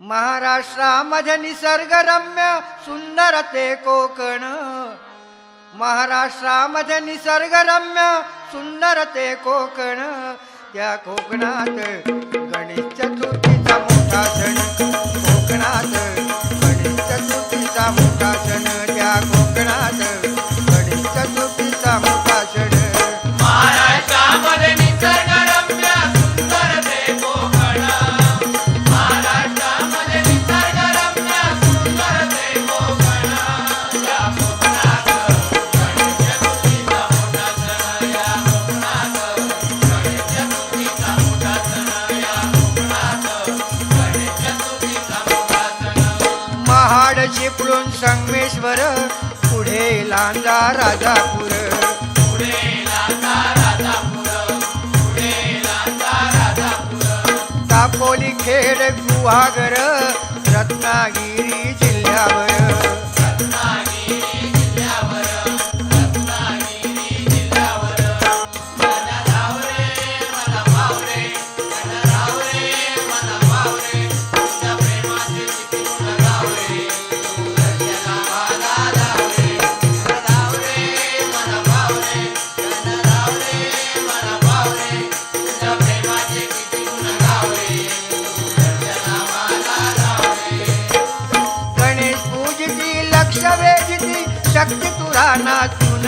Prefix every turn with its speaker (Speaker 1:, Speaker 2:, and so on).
Speaker 1: महाराष्ट्रामध्ये निसर्गरम्य सुंदर ते कोकण. महाराष्ट्रामध्ये निसर्गरम्य सुंदर ते कोकण. त्या कोकणात गणेश चतुर्थी चिपळून संगमेश्वर पुढे लांजा राजापूर. दापोली खेड गुहागर रत्नागिरी जिल्ह्यावर. शक्ती तुरा नाचून.